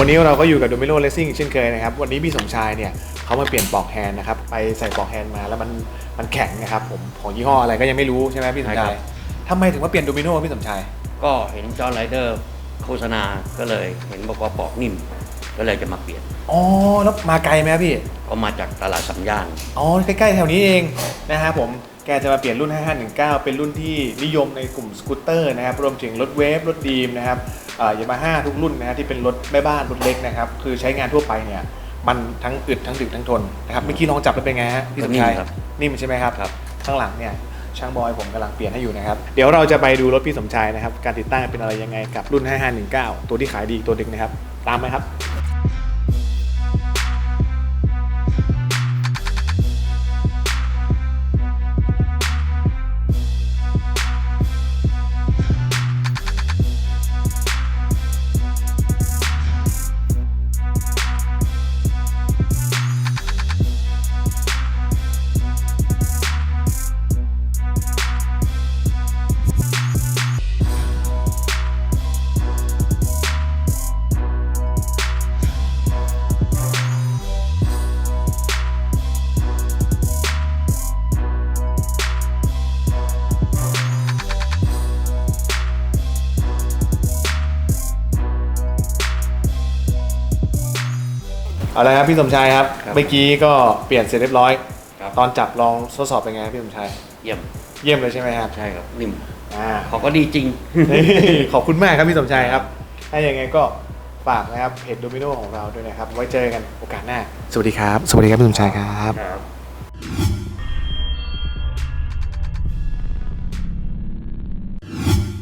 วันนี้เราก็อยู่กับโดมิโนเลสซิ่งเช่นเคยนะครับ วันนี้พี่สมชายเนี่ยเขามาเปลี่ยนปลอกแฮนด์นะครับ ไปใส่ปลอกแฮนด์มาแล้วมันมันแข็งนะครับผมของยี่ห้ออะไรก็ยังไม่รู้ใช่ไหมพี่สมใช่ครัชายบ ทำไมถึงมาเปลี่ยนโดมิโนพี่สมชาย ก็เห็นจอห์นไรเดอร์โฆษณาก็เลยเห็นบอกว่าปอกนิ่ม ก็เลยจะมาเปลี่ยน อ๋อ แล้วมาไกลไหมครับพี่ ก็มาจากตลาดสัมย่าน อ๋อ ใกล้ๆ แถวนี้เองนะครับผม แกจะมาเปลี่ยนรุ่น 5519 เป็นรุ่นที่นิยมในกลุ่มสกูตเตอร์นะครับ รวมถึงรถเวฟ รถดีมนะครับ ยามาฮ่าทุกรุ่นนะฮะที่เป็นรถแม่บ้านรถเล็กนะครับคือใช้งานทั่วไปเนี่ยมันทั้งอึดทั้งดึกทั้งทนนะครับเมื่อกี้ลองจับแล้วเป็นไงฮะพี่สมชายนิ่มครับนิ่มใช่ไหมครับครับข้างหลังเนี่ยช่างบอยผมกำลังเปลี่ยนให้อยู่นะครับ เดี๋ยวเราจะไปดูรถพี่สมชายนะครับ การติดตั้งเป็นอะไรยังไงกับรุ่น 5519 ตัวที่ขายดีอีกตัวหนึ่งนะครับ ตามไหมครับ เอาละครับพี่สมชายครับ ครับ เมื่อกี้ก็เปลี่ยนเสร็จเรียบร้อย ครับตอนจับลองทดสอบเป็นไงครับพี่สมชาย เยี่ยมเยี่ยมเลยใช่ไหมครับใช่ครับนิ่มอ่า เขาก็ดีจริงขอบคุณมากครับพี่สมชายครับ ถ้าอย่างไงก็ฝากนะครับเพจโดมิโนของเราด้วยนะครับ ไว้เจอกันโอกาสหน้า สวัสดีครับ สวัสดีครับพี่สมชายครับ ครับ